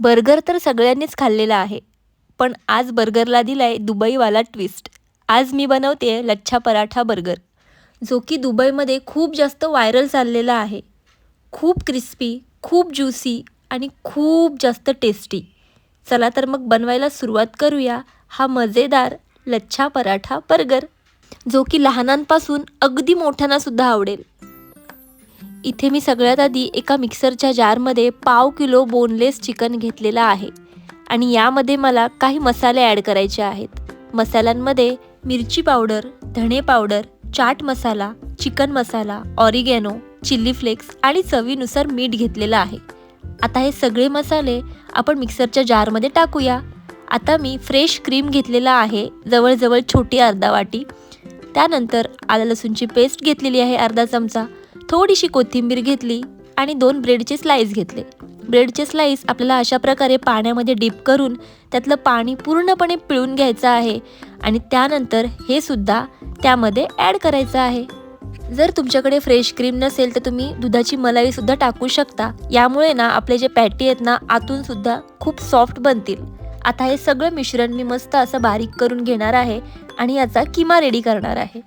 Burger तर सगळ्यांनीच खाल्लेला आहे. पण आज बर्गरला दिला आहे दुबईवाला ट्विस्ट. आज मी बनवते आहे लच्छा पराठा बर्गर जो की दुबईमध्ये खूप जास्त व्हायरल चाललेला आहे. खूप क्रिस्पी खूप ज्युसी आणि खूप जास्त टेस्टी. चला तर मग बनवायला सुरुवात करूया हा मजेदार लच्छा पराठा बर्गर जो की लहानांपासून अगदी मोठ्यांनासुद्धा आवडेल. इथे मी सगळ्यात आधी एका मिक्सरच्या जारमध्ये पाव किलो बोनलेस चिकन घेतलेलं आहे. आणि यामध्ये मला काही मसाले ॲड करायचे आहेत. मसाल्यांमध्ये मिरची पावडर धणे powder chaat masala chicken masala oregano chilli flakes आणि चवीनुसार मीठ घेतलेलं आहे. आता हे सगळे मसाले आपण मिक्सरच्या जारमध्ये टाकूया. आता मी फ्रेश क्रीम घेतलेला आहे जवळजवळ छोटी अर्धा वाटी. त्यानंतर आलं लसूणची पेस्ट घेतलेली आहे अर्धा चमचा. थोडीशी कोथिंबीर घेतली आणि दोन ब्रेडचे स्लाईस घेतले. ब्रेडचे स्लाईस आपल्याला अशा प्रकारे पाण्यामध्ये डीप करून त्यातलं पाणी पूर्णपणे पिळून घ्यायचं आहे आणि त्यानंतर हे सुद्धा त्यामध्ये ॲड करायचं आहे. जर तुमच्याकडे फ्रेश क्रीम नसेल तर तुम्ही दुधाची मलाईसुद्धा टाकू शकता. यामुळे ना आपले जे पॅटी आहेत ना आतून सुद्धा खूप सॉफ्ट बनतील. आता हे सगळं मिश्रण मी मस्त असं बारीक करून घेणार आहे आणि याचा किमा रेडी करणार आहे.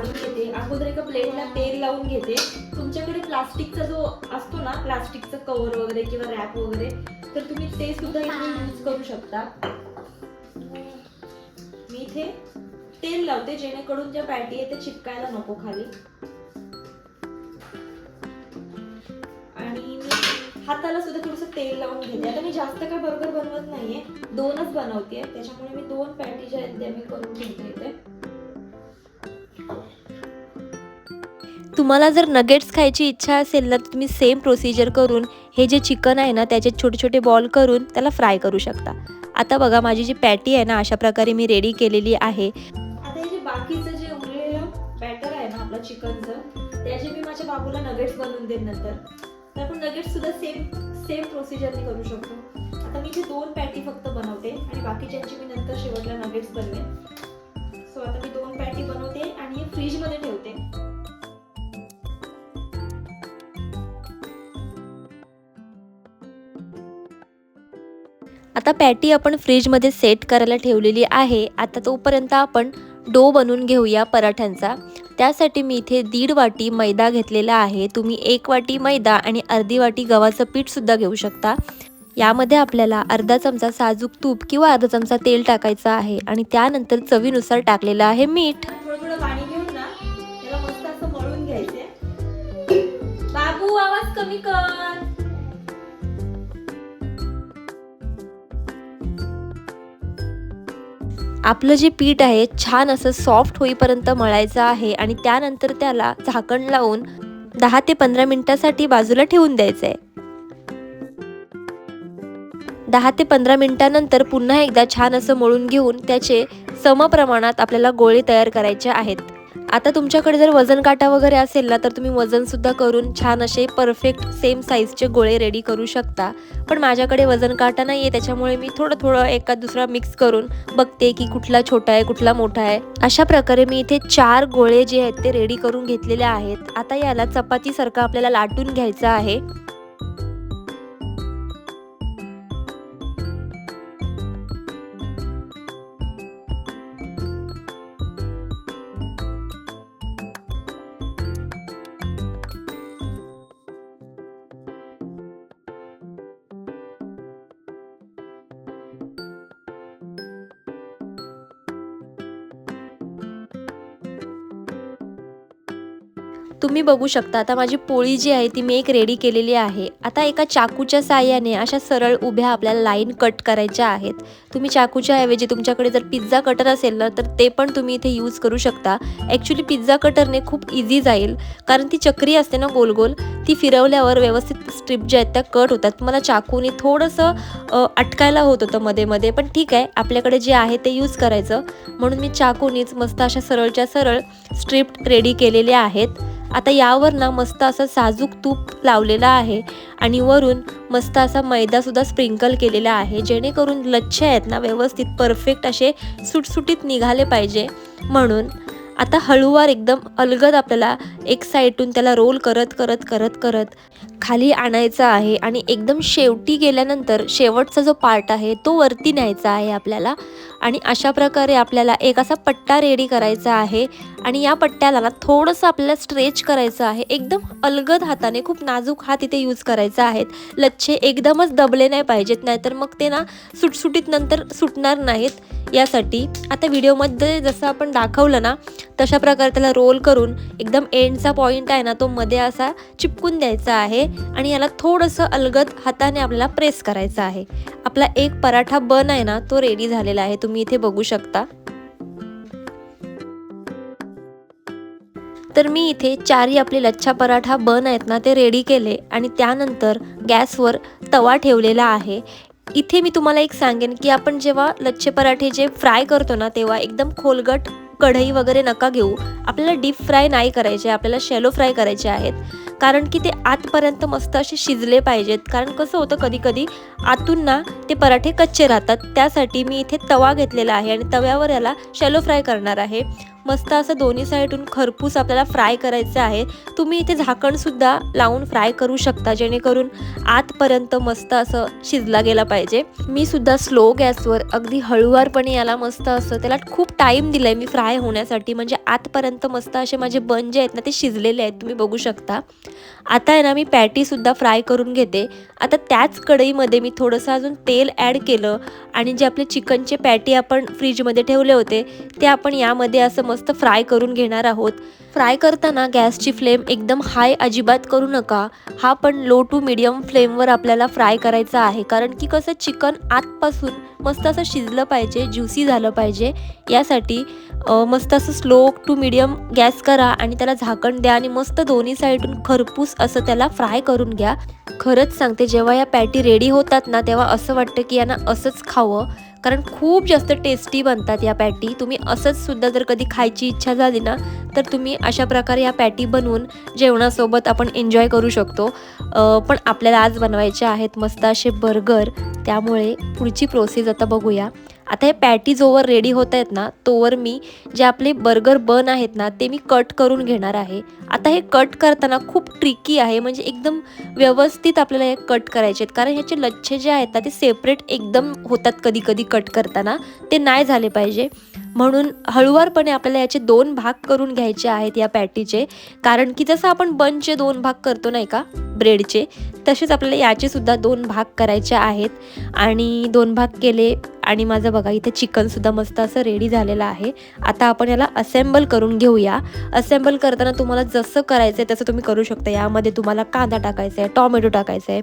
काढून घेते. अगोदर एका प्लेटला तेल लावून घेते. तुमच्याकडे प्लास्टिकचा जो असतो ना प्लास्टिकचं कवर वगैरे किंवा रॅप वगैरे तर तुम्ही ते सुद्धा इथे यूज करू शकता. मी इथे तेल लावते जेणेकरून ज्या पॅटी आहे ते चिपकायला नको खाली. आणि मी हाताला सुद्धा थोडस तेल लावून घेते. आता मी जास्त काय बरोबर बनवत नाहीये. दोनच बनवते. त्याच्यामुळे मी दोन पॅटी ज्या आहेत त्या मी करून घेते इथे. तुम्हाला जर नगेट्स खायची इच्छा असेल ना तर तुम्ही सेम प्रोसिजर करून हे जे चिकन आहे ना त्याचे छोटे छोटे बॉल करून त्याला फ्राय करू शकता. आता बघा माझी जी पॅटी आहे ना अशा प्रकारे मी रेडी केलेली आहे. आता जे बाकीचं जे उरलेलं बॅटर आहे ना आपलं चिकनचं त्याचे मी माझ्या बाबूला नगेट्स बनवून देईन नंतर तर आपण नगेट्स सुद्धा सेम सेम प्रोसिजरने करू शकतो. आता मी जे दोन पॅटी फक्त बनवते आणि बाकीच्यांची मी नंतर शेवटला नगेट्स बनवेन. सो आता मी दोन पॅटी बनवते आणि हे फ्रीजमध्ये आता पॅटी आपण फ्रीजमध्ये सेट करायला ठेवलेली आहे. आता तोपर्यंत आपण डो बनवून घेऊया पराठ्यांचा. त्यासाठी मी इथे दीड वाटी मैदा घेतलेला आहे. तुम्ही एक वाटी मैदा आणि अर्धी वाटी गव्हाचं पीठसुद्धा घेऊ शकता. यामध्ये आपल्याला अर्धा चमचा साजूक तूप किंवा अर्धा चमचा तेल टाकायचं आहे आणि त्यानंतर चवीनुसार टाकलेलं आहे मीठ. बाबू आवाज कमी कर. आपलं जे पीठ आहे छान असं सॉफ्ट होईपर्यंत मळायचं आहे आणि त्यानंतर त्याला झाकण लावून दहा ते पंधरा मिनिटासाठी बाजूला ठेवून द्यायचं आहे दहा ते पंधरा मिनिटानंतर पुन्हा एकदा छान असं मळून घेऊन त्याचे समप्रमाणात आपल्याला गोळे तयार करायचे आहेत. आता तुमच्याकडे जर वजन काटा वगैरे असेल ना तर तुम्ही वजनसुद्धा करून छान असे परफेक्ट सेम साईजचे गोळे रेडी करू शकता. पण माझ्याकडे वजन काटा नाही आहे त्याच्यामुळे मी थोडं थोडं एका दुसरा मिक्स करून बघते की कुठला छोटा आहे कुठला मोठा आहे. अशा प्रकारे मी इथे चार गोळे जे आहेत ते रेडी करून घेतलेले आहेत. आता याला चपातीसारखं आपल्याला लाटून घ्यायचं आहे. तुम्ही बघू शकता आता माझी पोळी जी आहे ती मी एक रेडी केलेली आहे. आता एका चाकूच्या साह्याने अशा सरळ उभ्या आपल्याला लाईन कट करायच्या आहेत. तुम्ही चाकूच्या ऐवजी तुमच्याकडे जर पिझ्झा कटर असेल ना तर ते पण तुम्ही इथे यूज करू शकता. ॲक्च्युली पिझ्झा कटरने खूप इझी जाईल. कारण ती चक्री असते ना गोल गोल ती फिरवल्यावर व्यवस्थित स्ट्रिप ज्या आहेत त्या कट होतात. मला चाकूने थोडंसं अटकायला होत होतं मध्ये मध्ये पण ठीक आहे. आपल्याकडे जे आहे ते यूज करायचं. म्हणून मी चाकूनीच मस्त अशा सरळच्या सरळ स्ट्रिप रेडी केलेल्या आहेत. आता यावर ना मस्त असं साजूक तूप लावलेलं आहे आणि वरून मस्त असा मैदासुद्धा स्प्रिंकल केलेला आहे. जेणेकरून लच्छे आहेत ना व्यवस्थित परफेक्ट असे सुटसुटीत निघाले पाहिजे. म्हणून आता हळूवार एकदम अलगद आपल्याला एक साईडून त्याला रोल करत करत करत करत खाली आणायचा आहे आणि एकदम शेवटी गेल्यानंतर शेवटचा जो पार्ट आहे तो वरती न्यायचा आहे आपल्याला. आणि अशा प्रकारे आपल्याला एक असा पट्टा रेडी करायचा आहे. आणि या पट्ट्याला ना थोडंसं आपल्याला स्ट्रेच करायचं आहे. एकदम अलगद हाताने खूप नाजूक हात इथे यूज करायचा आहेत. लच्छे एकदमच दबले नाही पाहिजेत नाहीतर मग ते ना सुटसुटीत नंतर सुटणार नाहीत. यासाठी आता व्हिडिओमध्ये जसं आपण दाखवलं ना तशा प्रकारे त्याला रोल करून एकदम एंडचा पॉईंट आहे ना तो मध्ये असा चिपकून द्यायचा आहे. आणि याला थोडंसं अलगद हाताने आपल्याला प्रेस करायचं आहे. आपला एक पराठा बन आहे ना तो रेडी झालेला आहे. तुम्ही इथे बघू शकता. तर मी इथे चारही आपले लच्छा पराठा बन आहेत ना ते रेडी केले आणि त्यानंतर गॅसवर तवा ठेवलेला आहे. इथे मी तुम्हाला एक सांगेन की आपण जेव्हा लच्छे पराठे जे फ्राय करतो ना तेव्हा एकदम खोलगट कढई वगैरे नका घेऊ. आपल्याला डीप फ्राय नाही करायचे आपल्याला शॅलो फ्राय करायचे आहेत. कारण की ते आतपर्यंत मस्त असे शिजले पाहिजेत. कारण कसं होतं कधी कधी आतून ना ते पराठे कच्चे राहतात. त्यासाठी मी इथे तवा घेतलेला आहे आणि तव्यावर याला शॅलो फ्राय करणार आहे. मस्त असं दोन्ही साईडून खरपूस आपल्याला फ्राय करायचं आहे. तुम्ही इथे झाकणसुद्धा लावून फ्राय करू शकता जेणेकरून आतपर्यंत मस्त असं शिजला गेला पाहिजे. मी सुद्धा स्लो गॅसवर अगदी हळुवारपणे याला मस्त असं त्याला खूप टाईम दिलाय मी फ्राय होण्यासाठी. म्हणजे आतपर्यंत मस्त असे माझे बन जे आहेत ना ते शिजलेले आहेत. तुम्ही बघू शकता. आता आहे ना मी पॅटीसुद्धा फ्राय करून घेते. आता त्याच कढईमध्ये मी थोडंसं अजून तेल ॲड केलं आणि जे आपले चिकनचे पॅटी आपण फ्रीजमध्ये ठेवले होते ते आपण यामध्ये असं मस्त फ्राय करून घेणार आहोत. फ्राय करताना गॅसची फ्लेम एकदम हाय अजिबात करू नका. हा पण लो टू मिडियम फ्लेमवर आपल्याला फ्राय करायचा आहे. कारण की कसं चिकन आतपासून मस्त असं शिजलं पाहिजे ज्युसी झालं पाहिजे. यासाठी मस्त असं स्लो टू मिडियम गॅस करा आणि त्याला झाकण द्या आणि मस्त दोन्ही साईडून खरपूस असं त्याला फ्राय करून घ्या. खरंच सांगते जेव्हा या पॅटी रेडी होतात ना तेव्हा असं वाटतं की यांना असंच खावं. कारण खूप जास्त टेस्टी बनतात या पॅटी तुम्ही असंच सुद्धा जर कधी खायची इच्छा झाली ना तर तुम्ही अशा प्रकारे या पॅटी बनवून जेवणासोबत आपण एन्जॉय करू शकतो. पण आपल्याला आज बनवायचे आहेत मस्त असे बर्गर त्यामुळे पुढची प्रोसेस आता बघूया. आता हे पॅटी जोवर रेडी होत आहेत ना तोवर मी जे आपले बर्गर बन आहेत ना ते मी कट करून घेणार आहे. आता हे कट करताना खूप ट्रिकी आहे म्हणजे एकदम व्यवस्थित आपल्याला हे कट करायचे आहेत. कारण ह्याचे लच्छे जे आहेत ना ते सेपरेट एकदम होतात कधी कधी कट करताना. ते नाही झाले पाहिजे. म्हणून हळुवारपणे आपल्याला याचे दोन भाग करून घ्यायचे आहेत या पॅटीचे कारण की जसं आपण बनचे दोन भाग करतो नाही का ब्रेडचे तसेच आपल्याला याचे सुद्धा दोन भाग करायचे आहेत. आणि दोन भाग केले आणि माझं बघा इथे चिकनसुद्धा मस्त असं रेडी झालेलं आहे. आता आपण याला असेंबल करून घेऊया. असेंबल करताना तुम्हाला जसं करायचं आहे तसं तुम्ही करू शकता. यामध्ये तुम्हाला कांदा टाकायचा आहे टॉमॅटो टाकायचा आहे.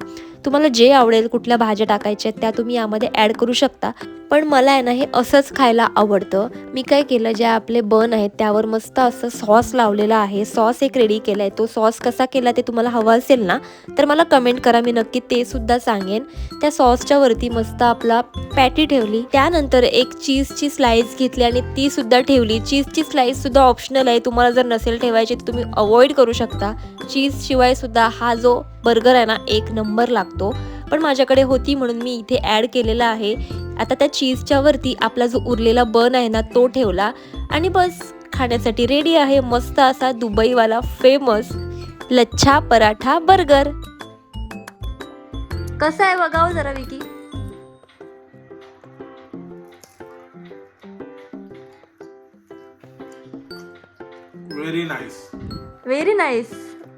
तुम्हाला जे आवडेल कुठल्या भाज्या टाकायच्या आहेत त्या तुम्ही यामध्ये ॲड करू शकता. पण मला आहे ना हे असंच खायला आवडतं. मी काय केलं जे आपले बन आहेत त्यावर मस्त असं सॉस लावलेला आहे. सॉस एक रेडी केला आहे. तो सॉस कसा केला ते तुम्हाला हवा असेल ना तर मला कमेंट करा. मी नक्की ते सुद्धा सांगेन. त्या सॉसच्या वरती मस्त आपला पॅटी ठेवली. त्यानंतर एक चीजची स्लाईस घेतली आणि ती सुद्धा ठेवली. चीजची स्लाईस सुद्धा ऑप्शनल आहे. तुम्हाला जर नसेल ठेवायची तर तुम्ही अवॉइड करू शकता. चीज शिवाय सुद्धा हा जो बर्गर आहे ना एक नंबर लागतो. पण माझ्याकडे होती म्हणून मी इथे ॲड केलेला आहे. आता त्या चीजच्या वरती आपला जो उरलेला बन आहे ना तो ठेवला. आणि बस खाण्यासाठी रेडी आहे. मस्त असा दुबईवाला फेमस लच्छा पराठा बर्गर कसं आहे बघाव जरा Vicky? Very nice very nice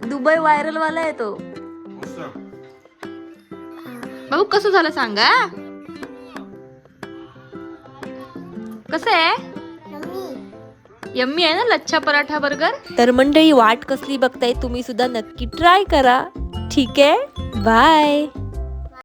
Dubai viral वाला आहे तो. भाऊ कसं झालं सांगा कसं आहे? यम्मी. आहे ना लच्छा पराठा बर्गर? तर मंडळी वाट कसली बघताय तुम्ही सुद्धा नक्की ट्राय करा. ठीक आहे? बाय